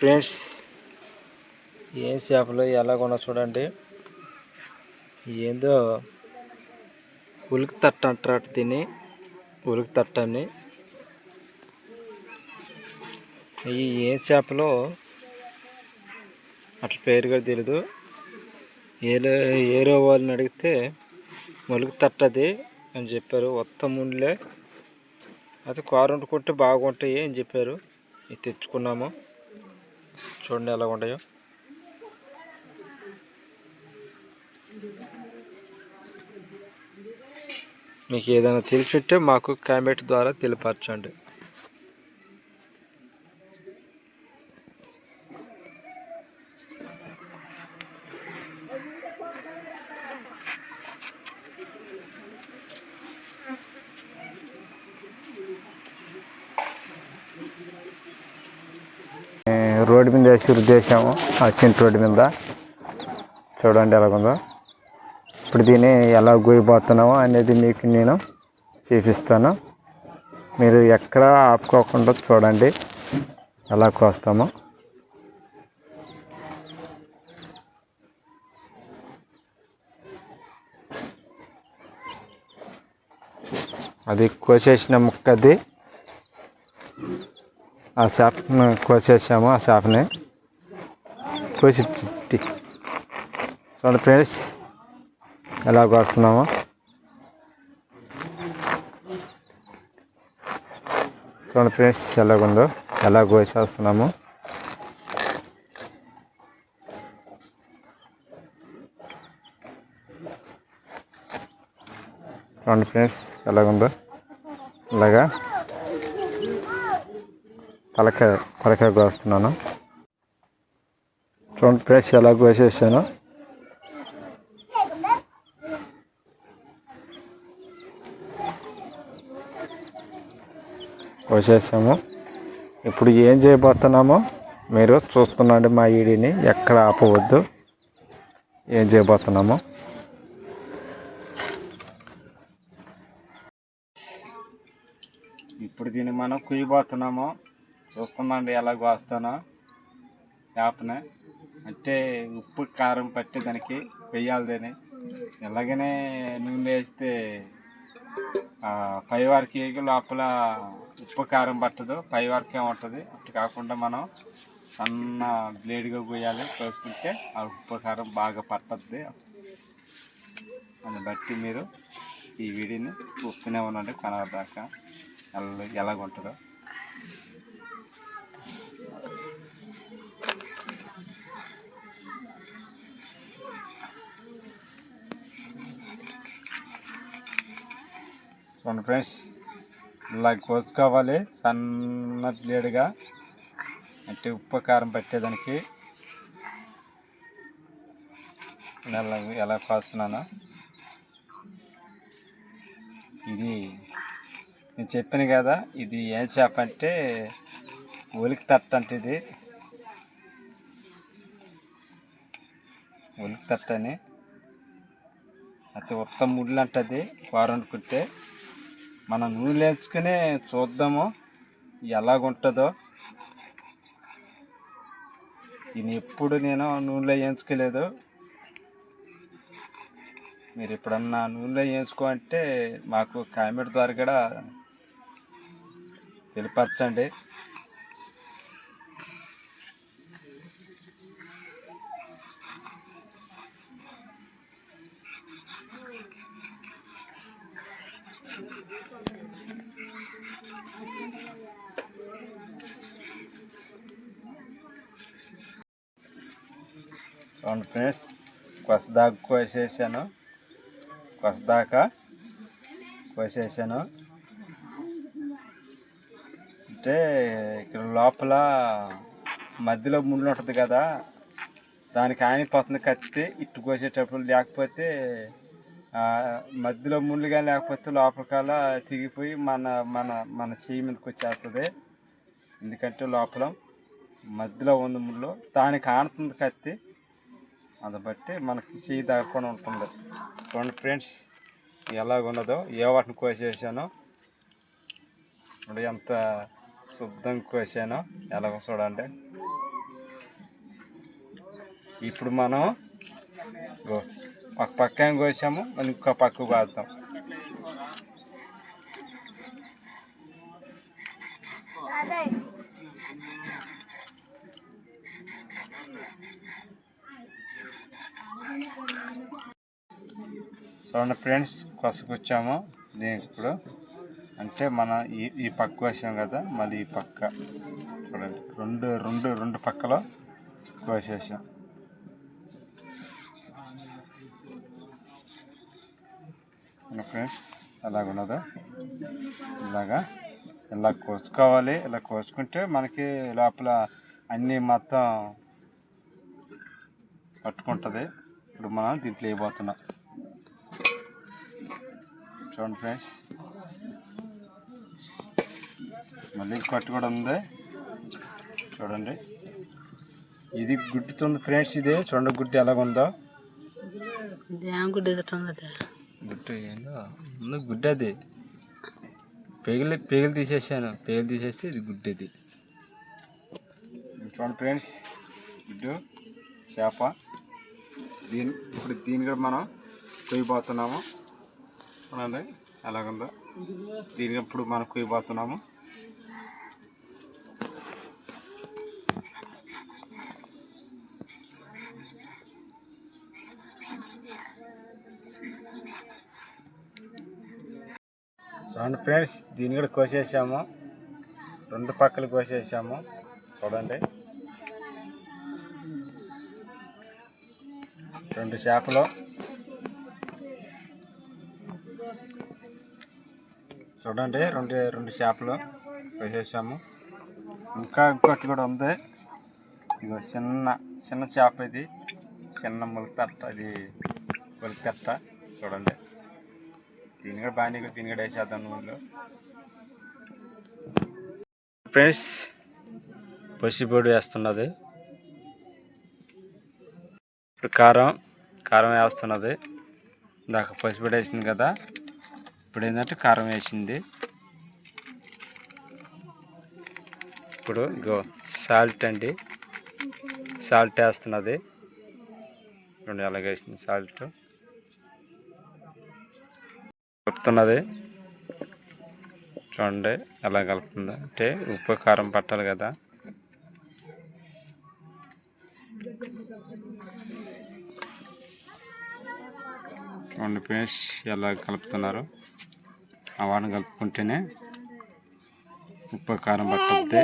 Friends ఏం చేపలు ఎలాగున్నా చూడండి. ఏందో ఉలికి తట్ట అంటారు తిని ఉలికి తట్ట అని ఈ ఏ చేపలో అట్లా పేరు కూడా తెలీదు. ఏలో ఏరో వాళ్ళని అడిగితే మొలుగు తట్టది అని చెప్పారు. మొత్తం ముందులే అయితే కూర వండుకుంటే బాగుంటాయి అని చెప్పారు. ఇది తెచ్చుకున్నాము. చూడండి ఎలా ఉంటాయో. మీకు ఏదైనా తెలిసి ఉంటే మాకు కామెంట్ ద్వారా తెలియపరచండి. రోడ్డు మీద వేసి రుద్దేశాము అసింట్ రోడ్డు మీద. చూడండి ఎలాగుందో. ఇప్పుడు దీన్ని ఎలా గోయిపోతున్నామో అనేది మీకు నేను చూపిస్తాను. మీరు ఎక్కడ ఆపుకోకుండా చూడండి ఎలా కోస్తామో. అది కోసేసిన ముక్కది. ఆ చేపను కోసేసాము ఆ చేపని కోసి తి- చూడండి ఫ్రెండ్స్ ఎలా కోస్తున్నాము. చూడండి ఫ్రెండ్స్ ఎలాగుందో ఎలా కోసేస్తున్నాము. చూడండి ఫ్రెండ్స్ ఎలాగుందో. ఇలాగా తలకాయ తలకాయ కోస్తున్నాను. చూడండి ఫ్రెష్ ఎలా కోసేసాను. కోసేసాము. ఇప్పుడు ఏం చేయబోతున్నామో మీరు చూస్తున్నాండి మా ఈడిని ఎక్కడ ఆపవద్దు. ఏం చేయబోతున్నామో. ఇప్పుడు దీన్ని మనం కుయ్యబోతున్నాము. చూస్తున్నాండి ఎలా కోస్తానో చేపని అంటే ఉప్పు కారం పట్టి దానికి వెయ్యాలి దాన్ని. ఎలాగనే నూనె వేస్తే పై వారికి లోపల ఉప్పు కారం పట్టదు. పై వారికే ఉంటుంది అట్టు కాకుండా మనం సన్న బ్లేడ్గా కోయాలి కోసుకుంటే ఆ ఉప్పు కారం బాగా పట్టద్ది. దాన్ని బట్టి మీరు ఈ వీడియోని చూస్తూనే ఉండండి. కనబడదాకా ఎలా ఎలాగుంటుందో. చూడండి ఫ్రెండ్స్ ఇలా కోసుకోవాలి సన్న బ్లేడ్గా అంటే ఉప్పు కారం పెట్టేదానికి. ఎలా ఎలా కోస్తున్నాను. ఇది నేను చెప్పాను కదా ఇది ఏం చేప అంటే ఒలికి తట్ట అంటే ఇది. ఒలికి తట్ట అని. అయితే ఉత్త ముళ్ళు అంటది వారం కుట్టే మనం నూనె వేసుకుని చూద్దాము ఎలాగుంటుందో. దీన్ని ఎప్పుడు నేను నూనెలో వేయించుకోలేదు. మీరు ఎప్పుడన్నా నూనెలో వేయించుకో అంటే మాకు కామెంట్ ద్వారా కూడా తెలిపరచండి చూడండి ఫ్రెండ్స్ కొసదాకా కోసేసాను. కొసదాకా కోసేసాను. అంటే ఇక్కడ లోపల మధ్యలో ముళ్ళు ఉంటుంది కదా దానికి ఆనిపోతుంది కత్తి. ఇట్టు కోసేటప్పుడు లేకపోతే మధ్యలో మధ్యలో ముళ్ళుగా లేకపోతే లోపలికల్లా తిరిగిపోయి మన మన మన చేయి మీదకి వచ్చేస్తుంది ఎందుకంటే లోపల మధ్యలో ఉంది ముళ్ళు. దానికి ఆనుతుంది కత్తి. అది బట్టి మనకి చేయి తగ్గకుండా ఉంటుంది. చూడండి ఫ్రెండ్స్ ఎలాగున్నదో ఏ వాటిని కోసేసానో. ఇప్పుడు ఎంత శుద్ధం కోసాను ఎలాగో చూడండి. ఇప్పుడు మనం ఒక పక్క ఏం కోసాము మళ్ళీ ఇంకో పక్క కోద్దాం చూడండి ఫ్రెండ్స్ కొసకొచ్చాము దీనికి ఇప్పుడు. అంటే మన ఈ ఈ పక్క కోసాం కదా మళ్ళీ ఈ పక్క. చూడండి రెండు రెండు రెండు పక్కలో కోసేసాం. ఫ్రెండ్స్ అలాగున్నదా? ఇలాగా? ఇలా కోసుకోవాలి ఇలా కోసుకుంటే మనకి లోపల అన్నీ మొత్తం పట్టుకుంటుంది. ఇప్పుడు మనం దీంట్లో వేయబోతున్నాం. చూడండి ఫ్రెండ్స్. మళ్ళీ కట్టు కూడా ఉంది. చూడండి. ఇది గుడ్డుతుంది ఫ్రెండ్స్ ఇది. చూడండి గుడ్డు ఎలాగుందో. ధ్యాన ఎదుటి గుడ్డు ఏందో? ఉంది గుడ్డు అది. పేగలు పేగలు తీసేసాను. పేగలు తీసేస్తే ఇది గుడ్డది. చూడండి ఫ్రెండ్స్ గుడ్డు చేప. దీని ఇప్పుడు దీని కూడా మనం కొయ్యబోతున్నాము. చూడండి ఎలాగుందో. దీని ఇప్పుడు మనం కొయ్యబోతున్నాము చూడండి ఫ్రెండ్స్ దీన్ని కూడా కోసేసాము. రెండు పక్కలు కోసేసాము. చూడండి. రెండు చేపలు. చూడండి రెండు రెండు చేపలు కోసేసాము. ఇంకా ఇంకోటి కూడా ఉంది. ఇదిగో చిన్న చిన్న చేప ఇది. చిన్న ములకట్ట అది ములకట్ట. చూడండి. తినగా కూడా బాగానే తినగడ వేసేద్దాం నూనెలో ఫ్రెండ్స్ పసిపొడి వేస్తున్నది. ఇప్పుడు కారం కారం వేస్తున్నది. ఇందాక పసిపొడి వేసింది కదా ఇప్పుడు ఏంటంటే కారం వేసింది. ఇప్పుడు గో సాల్ట్ అండి. సాల్ట్ వేస్తున్నది. రెండు ఎలాగేసింది సాల్ట్. కలుపుతున్నది. చూడండి ఎలా కలుపుతుందో. అంటే ఉప్పు కారం పట్టాలి కదా. చూడండి ఫ్రెండ్స్ ఎలా కలుపుతున్నారు. ఆ వాటిని కలుపుకుంటేనే ఉప్పు కారం పట్టుద్ది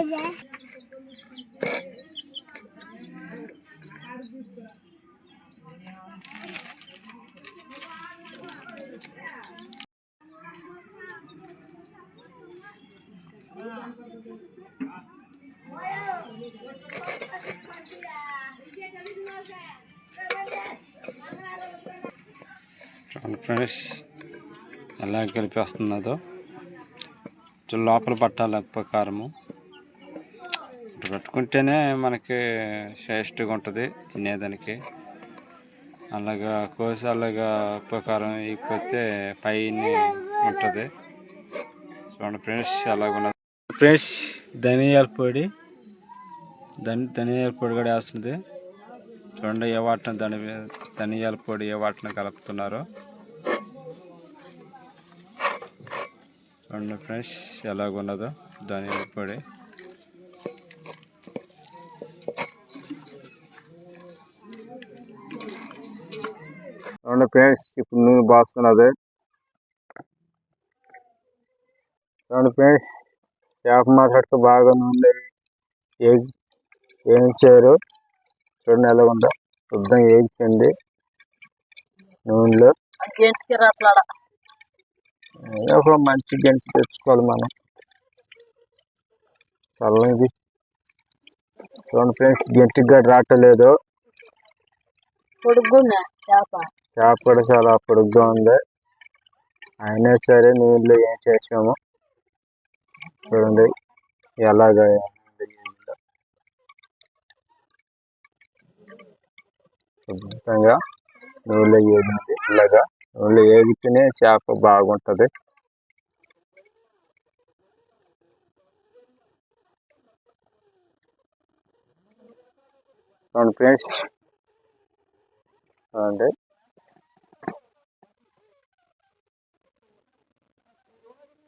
చూడండి ఫ్రెండ్స్ ఎలా కలిపి వస్తున్నదో లోపల పట్టాలి కారము ఇటు పెట్టుకుంటేనే మనకి టేస్ట్గా ఉంటుంది తినేదానికి. అలాగా కోసి అలాగా ఉప్పు కారం పైన ఉంటుంది. చూడండి ఫ్రెండ్స్ అలాగున్నది ఫ్రెండ్స్ ధనియాల పొడి. ధని ధనియాల పొడి కూడా వేస్తుంది. చూడండి ఏ వాటిని ధని ధనియాల పొడి ఏ వాటిని కలుపుతున్నారు. చూడండి ఫ్రెండ్స్ ఎలాగున్నదో ధనియాల పొడి. చూడండి ఫ్రెండ్స్ ఇప్పుడు నూనె బాస్తున్నది చూడండి ఫ్రెండ్స్ చేప మాట్లాడుతూ బాగా నూనె ఏగి వేయించారు చూడండి ఎలా ఉందో. శుద్ధం వేయించండి నూనెలో. ఒక మంచి గంట తెచ్చుకోవాలి మనం. చల్లనిది చూడండి ఫ్రెండ్స్ గంటికి కూడా రావట్లేదు చేప? కూడా చాలా పొడుగ్గా ఉంది. అయినా సరే నీళ్ళు ఏం చేసాము? చూడండి ఎలాగ. శుభ్రంగా నూనెలో ఏగింది ఇలాగా. ఓన్లీ ఏగితేనే చేప బాగుంటుంది. ఫ్రెండ్స్. అంటే